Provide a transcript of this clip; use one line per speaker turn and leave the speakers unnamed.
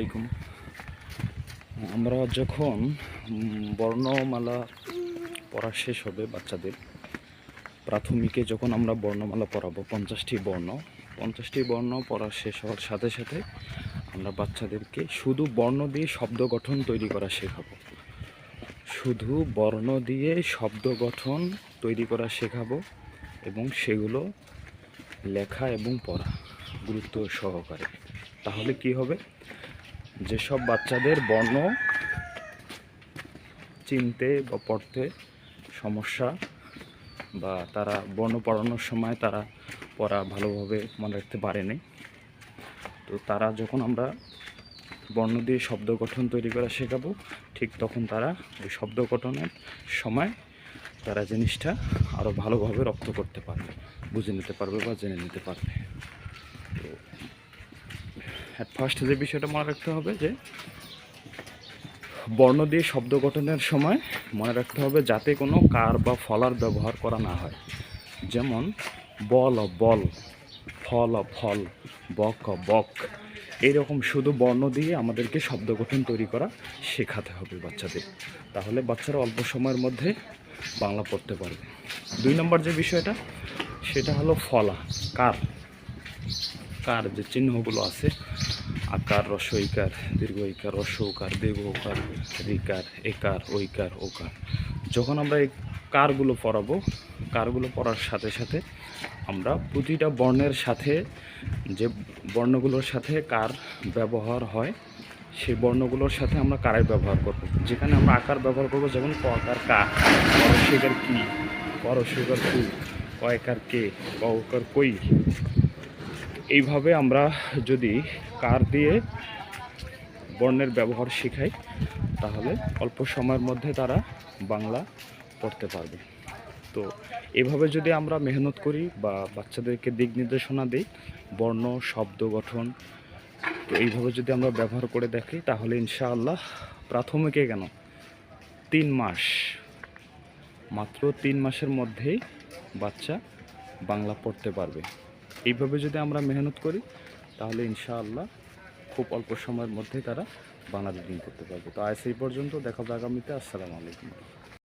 আলাইকুম। আমরা যখন বর্ণমালা পড়া শেষ হবে বাচ্চাদের, প্রাথমিকে যখন আমরা বর্ণমালা পড়াবো, পঞ্চাশটি বর্ণ পঞ্চাশটি বর্ণ পড়া শেষ হওয়ার সাথে সাথে আমরা বাচ্চাদেরকে শুধু বর্ণ দিয়ে শব্দ গঠন তৈরি করা শেখাবো। শুধু বর্ণ দিয়ে শব্দ গঠন তৈরি করা শেখাবো এবং সেগুলো লেখা এবং পড়া গুরুত্ব সহকারে। তাহলে কি হবে? যেসব বাচ্চাদের বর্ণ, চিনতে বা পড়তে সমস্যা বা তারা বর্ণ পড়ানোর সময় তারা পড়া ভালোভাবে মনে রাখতে পারেনি, তো তারা যখন আমরা বর্ণ দিয়ে শব্দ গঠন তৈরি করা শেখাবো, ঠিক তখন তারা ওই শব্দ গঠনের সময় তারা জিনিসটা আরও ভালোভাবে রপ্ত করতে পারবে, বুঝে নিতে পারবে বা জেনে নিতে পারবে। তো ফার্স্ট যে বিষয়টা মনে রাখতে হবে যে, বর্ণ দিয়ে শব্দ গঠনের সময় মনে রাখতে হবে যাতে কোনো কার বা ফলার ব্যবহার করা না হয়। যেমন, বল বল, ফল ফল, বক বক এইরকম শুধু বর্ণ দিয়ে আমাদেরকে শব্দ গঠন তৈরি করা শেখাতে হবে বাচ্চাদের। তাহলে বাচ্চারা অল্প সময়ের মধ্যে বাংলা পড়তে পারবে। দুই নম্বর যে বিষয়টা, সেটা হলো ফলা, কার। কার যে চিহ্নগুলো আছে আকার রস্বইকার দীর্ঘইকার রস্যকার দীর্ঘকার রিকার একার, ঐকার ওকার যখন আমরা এই কারগুলো পড়াবো, কারগুলো পড়ার সাথে সাথে আমরা প্রতিটা বর্ণের সাথে যে বর্ণগুলোর সাথে কার ব্যবহার হয়, সেই বর্ণগুলোর সাথে আমরা কারের ব্যবহার করব। যেখানে আমরা আকার ব্যবহার করব, যেমন ক আকার কা করস্বীকার কি করস্বীকার কু কয়কার কে ককার কই এইভাবে আমরা যদি কার দিয়ে বর্ণের ব্যবহার শেখাই, তাহলে অল্প সময়ের মধ্যে তারা বাংলা পড়তে পারবে। তো এভাবে যদি আমরা মেহনত করি বা বাচ্চাদেরকে দিক নির্দেশনা দিই, বর্ণ, শব্দ গঠন, তো এইভাবে যদি আমরা ব্যবহার করে দেখি, তাহলে ইনশাআল্লাহ প্রাথমিকে কেন? তিন মাস, মাত্র তিন মাসের মধ্যেই বাচ্চা বাংলা পড়তে পারবে। এইভাবে যদি আমরা মেহনত করি, তাহলে ইনশাআল্লাহ খুব অল্প সময়ের মধ্যেই তারা বাংলাদেশ দিন করতে পারবে। তো আজ এই পর্যন্ত দেখা আগামীতে। আসসালামু আলাইকুম।